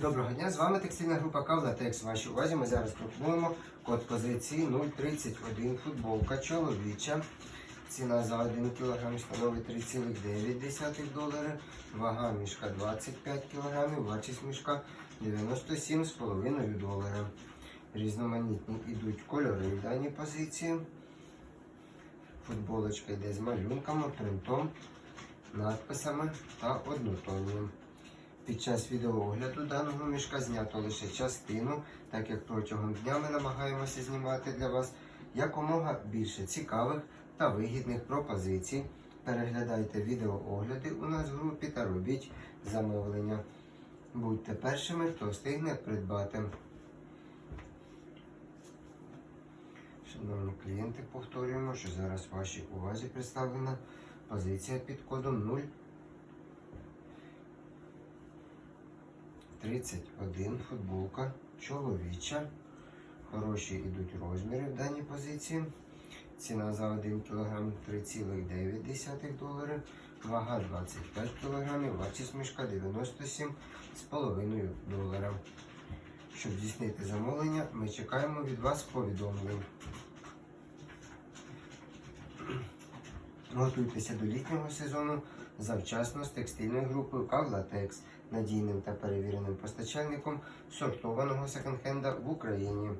Доброго дня, з вами текстильна група Кавлатекс. Вашій увазі ми зараз пропонуємо код позиції 031 футболка чоловіча. Ціна за 1 кг становить 3,9 долари, вага мішка 25 кг, вартість мішка 97,5 долара. Різноманітні йдуть кольори в даній позиції. Футболочка йде з малюнками, принтом, надписами та однотонням. Під час відеоогляду даного мішка знято лише частину, так як протягом дня ми намагаємося знімати для вас якомога більше цікавих та вигідних пропозицій. Переглядайте відеоогляди у нас в групі та робіть замовлення. Будьте першими, хто встигне придбати. Шановні клієнти, повторюємо, що зараз вашій увазі представлена позиція під кодом 0. 31 футболка чоловіча. Хороші йдуть розміри в даній позиції. Ціна за 1 кг 3,9 долари, вага 25 кг, вартість мішка 97,5 долара. Щоб здійснити замовлення, ми чекаємо від вас повідомлень. Готуйтеся до літнього сезону завчасно з текстильною групою Кавлатекс, надійним та перевіреним постачальником сортованого секонд-хенда в Україні.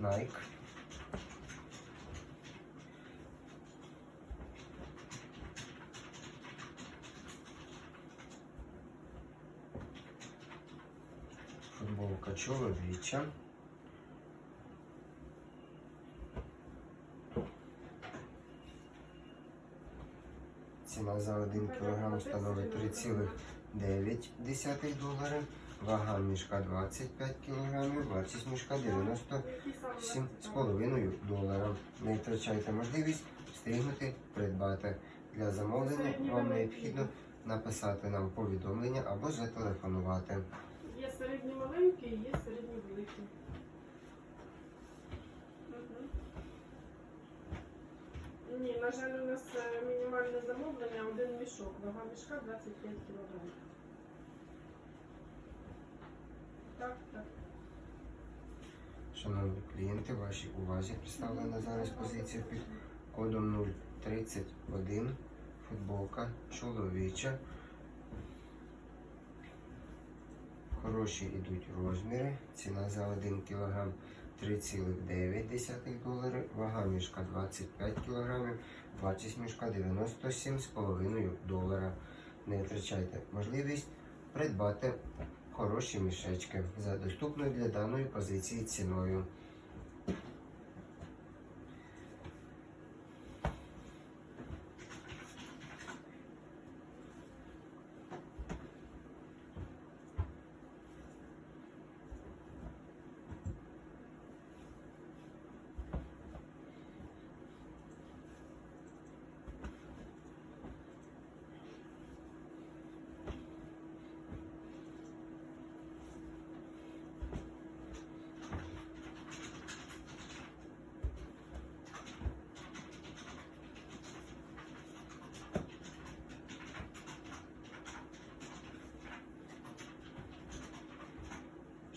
Nike. Футболка чоловіча. Ціна за 1 кг становить 3,9 долари. Вага мішка 25 кг, вартість мішка 97,5 долара. Не втрачайте можливість встигнути придбати. Для замовлення вам необхідно написати нам повідомлення або зателефонувати. Є середні маленькі, є середні великі. Ні, на жаль, у нас е, мінімальне замовлення один мішок. Вага мішка 25 кг. Шановні клієнти, вашій увазі представлена зараз позиція під кодом 031 футболка чоловіча. Хороші йдуть розміри. Ціна за 1 кг 3,9 долари, вага мішка 25 кг, вартість мішка 97,5 долара. Не втрачайте можливість придбати хороші мішечки за доступною для даної позиції ціною.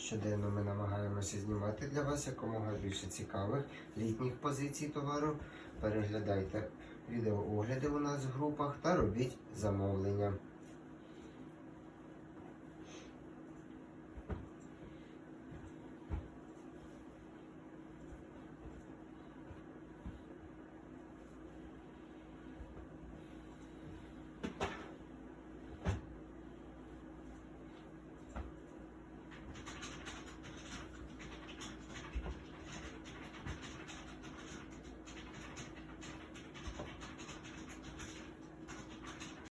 Щоденно ми намагаємося знімати для вас якомога більше цікавих літніх позицій товару. Переглядайте відеоогляди у нас в групах та робіть замовлення.